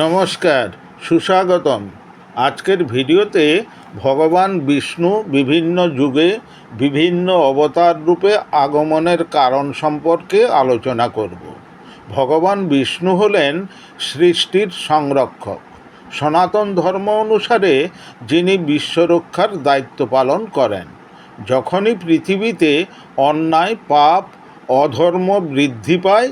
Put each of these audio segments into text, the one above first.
নমস্কার, সুস্বাগতম। আজকের ভিডিওতে ভগবান বিষ্ণু বিভিন্ন যুগে বিভিন্ন অবতার রূপে আগমনের কারণ সম্পর্কে আলোচনা করব। ভগবান বিষ্ণু হলেন সৃষ্টির সংরক্ষক। সনাতন ধর্ম অনুসারে যিনি বিশ্বরক্ষার দায়িত্ব পালন করেন, যখনই পৃথিবীতে অন্যায়, পাপ, অধর্ম বৃদ্ধি পায়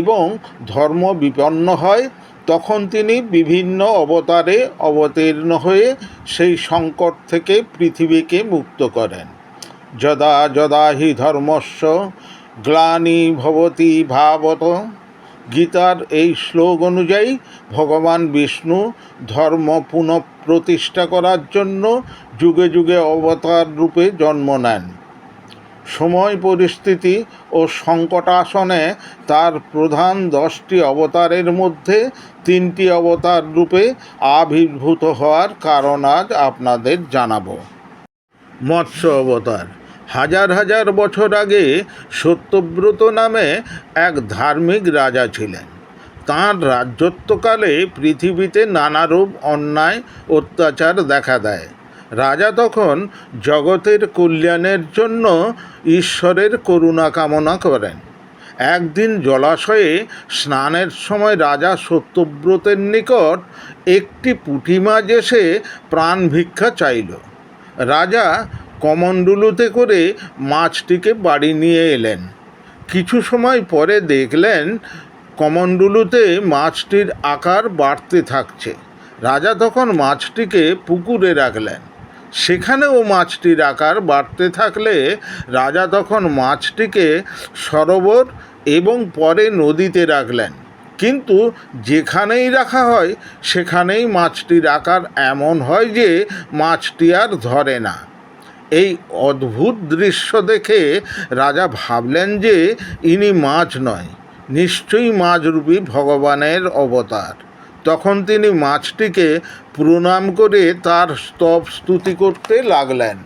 এবং ধর্ম বিপন্ন হয় তখন তিনি বিভিন্ন অবতারে অবতীর্ণ হয়ে সেই সংকট থেকে পৃথিবীকে মুক্ত করেন। যদা যদা হি ধর্মস্য গ্লানি ভবতি ভাবত। গীতার এই শ্লোক অনুযায়ী ভগবান বিষ্ণু ধর্ম পুনঃপ্রতিষ্ঠা করার জন্য যুগে যুগে অবতার রূপে জন্ম নেন। সময় পরিস্থিতি ও সংকটাসনে তার প্রধান দশটি অবতারের মধ্যে তিনটি অবতার রূপে আবির্ভূত হওয়ার কারণ আজ আপনাদের জানাব। মৎস্য অবতার। হাজার হাজার বছর আগে সত্যব্রত নামে এক ধার্মিক রাজা ছিলেন। তাঁর রাজত্বকালে পৃথিবীতে নানারূপ অন্যায়, অত্যাচার দেখা দেয়। রাজা তখন জগতের কল্যাণের জন্য ঈশ্বরের করুণা কামনা করেন। একদিন জলাশয়ে স্নানের সময় রাজা সত্যব্রতের নিকট একটি পুঁটি মাছ এসে প্রাণ ভিক্ষা চাইল। রাজা কমণ্ডলুতে করে মাছটিকে বাড়ি নিয়ে এলেন। কিছু সময় পরে দেখলেন কমণ্ডলুতে মাছটির আকার বাড়তে থাকছে। রাজা তখন মাছটিকে পুকুরে রাখলেন। সেখানেও মাছটির আকার বাড়তে থাকলে রাজা তখন মাছটিকে সরোবর এবং পরে নদীতে রাখলেন। কিন্তু যেখানেই রাখা হয়, সেখানেই মাছটির আকার এমন হয় যে মাছটি আর ধরে না। এই অদ্ভুত দৃশ্য দেখে রাজা ভাবলেন যে ইনি মাছ নয়, নিশ্চয়ই মাছরূপী ভগবানের অবতার। তখন তিনি মাছটিকে প্রণাম করে তার স্তব স্তুতি করতে লাগলেন।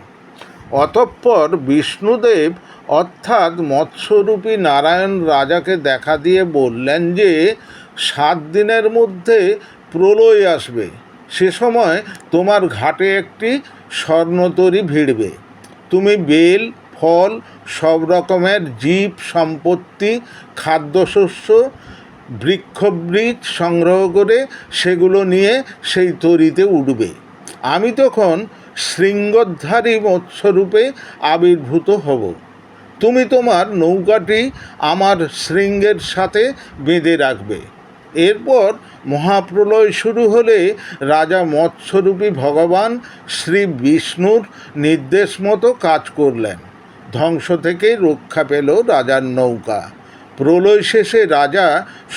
অতঃপর বিষ্ণুদেব অর্থাৎ মৎস্যরূপী নারায়ণ রাজাকে দেখা দিয়ে বললেন যে, সাত দিনের মধ্যে প্রলয় আসবে। সে সময় তোমার ঘাটে একটি স্বর্ণতরী ভিড়বে। তুমি বেল, ফল, সব রকমের জীব, সম্পত্তি, খাদ্যশস্য বৃক্ষবৃজ সংগ্রহ করে সেগুলো নিয়ে সেই তরিতে উঠবে। আমি তখন শৃঙ্গধারী মৎস্যরূপে আবির্ভূত হব। তুমি তোমার নৌকাটি আমার শৃঙ্গের সাথে বেঁধে রাখবে। এরপর মহাপ্রলয় শুরু হলে রাজা মৎস্যরূপী ভগবান শ্রী বিষ্ণুর নির্দেশ মতো কাজ করলেন। ধ্বংস থেকে রক্ষা পেল রাজার নৌকা। প্রলয় শেষে রাজা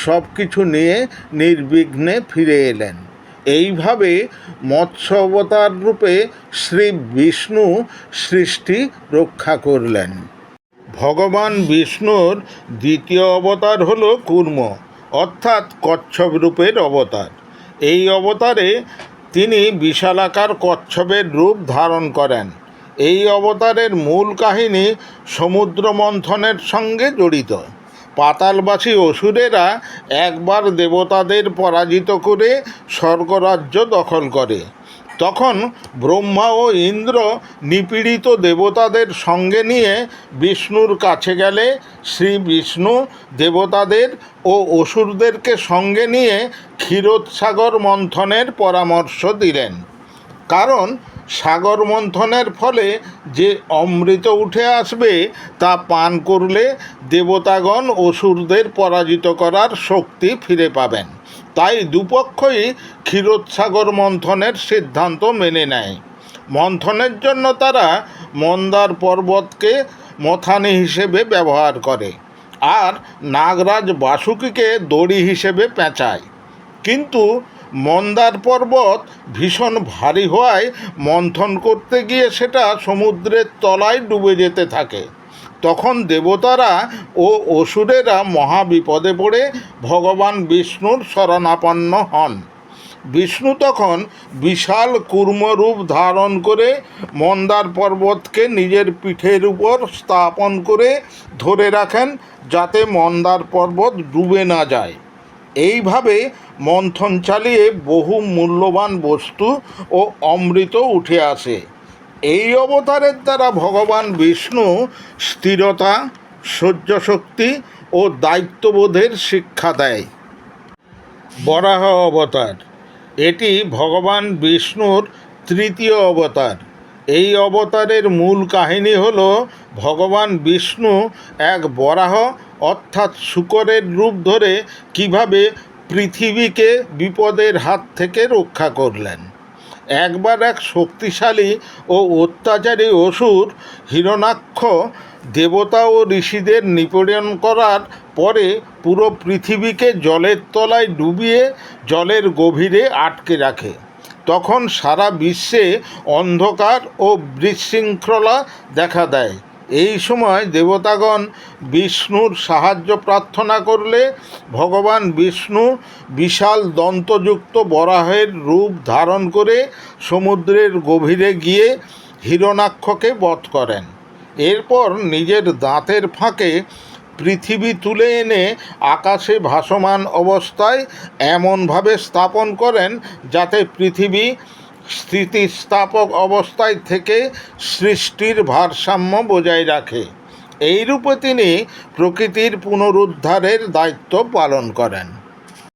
সব কিছু নিয়ে নির্বিঘ্নে ফিরে এলেন। এইভাবে মৎস্য অবতার রূপে শ্রী বিষ্ণু সৃষ্টি রক্ষা করলেন। ভগবান বিষ্ণুর দ্বিতীয় অবতার হল কুর্ম, অর্থাৎ কচ্ছপ রূপের অবতার। এই অবতারে তিনি বিশালাকার কচ্ছপের রূপ ধারণ করেন। এই অবতারের মূল কাহিনী সমুদ্র মন্থনের সঙ্গে জড়িত। পাতালবাসী অসুরেরা একবার দেবতাদের পরাজিত করে স্বর্গরাজ্য দখল করে। তখন ব্রহ্মা ও ইন্দ্র নিপীড়িত দেবতাদের সঙ্গে নিয়ে বিষ্ণুর কাছে গেলে শ্রী বিষ্ণু দেবতাদের ও অসুরদেরকে সঙ্গে নিয়ে ক্ষীরোৎসাগর মন্থনের পরামর্শ দিলেন। কারণ সাগর মন্থনের ফলে যে অমৃত উঠে আসবে তা পান করলে দেবতাগণ অসুরদের পরাজিত করার শক্তি ফিরে পাবেন। তাই দুপক্ষই ক্ষীরোৎসাগর মন্থনের সিদ্ধান্ত মেনে নেয়। মন্থনের জন্য তারা মন্দার পর্বতকে মথানি হিসেবে ব্যবহার করে আর নাগরাজ বাসুকিকে দড়ি হিসেবে পেঁচায়। কিন্তু মন্দার পর্বত ভীষণ ভারী হওয়ায় মন্থন করতে গিয়ে সেটা সমুদ্রের তলায় ডুবে যেতে থাকে। তখন দেবতারা ও অসুরেরা মহাবিপদে পড়ে ভগবান বিষ্ণুর শরণাপন্ন হন। বিষ্ণু তখন বিশাল কুর্মরূপ ধারণ করে মন্দার পর্বতকে নিজের পিঠের উপর স্থাপন করে ধরে রাখেন যাতে মন্দার পর্বত ডুবে না যায়। এইভাবে মন্থন চালিয়ে বহু মূল্যবান বস্তু ও অমৃত উঠে আসে। এই অবতারের দ্বারা ভগবান বিষ্ণু স্থিরতা সহ্য শক্তি ও দায়িত্ববোধের শিক্ষা দেয়। বরাহ অবতার, এটি ভগবান বিষ্ণুর তৃতীয় অবতার। এই অবতারের মূল কাহিনী হল ভগবান বিষ্ণু এক বরাহ অর্থাৎ শুকরের রূপ ধরে কীভাবে পৃথিবীকে বিপদের হাত থেকে রক্ষা করলেন। একবার এক শক্তিশালী ও অত্যাচারী অসুর হিরণাক্ষ দেবতা ও ঋষিদের নিপীড়ন করার পরে পুরো পৃথিবীকে জলের তলায় ডুবিয়ে জলের গভীরে আটকে রাখে। তখন সারা বিশ্বে অন্ধকার ও বিশৃঙ্খলা দেখা দেয়। এই সময় দেবতাগণ বিষ্ণুর সাহায্য প্রার্থনা করলে ভগবান বিষ্ণু বিশাল দন্তযুক্ত বরাহের রূপ ধারণ করে সমুদ্রের গভীরে গিয়ে হিরণাক্ষকে বধ করেন। এরপর নিজের দাঁতের ফাঁকে পৃথিবী তুলে এনে আকাশে ভাসমান অবস্থায় এমনভাবে স্থাপন করেন যাতে পৃথিবী স্থিতিস্থাপক অবস্থায় থেকে সৃষ্টির ভারসাম্য বজায় রাখে। এইরূপে তিনি প্রকৃতির পুনরুদ্ধারের দায়িত্ব পালন করেন।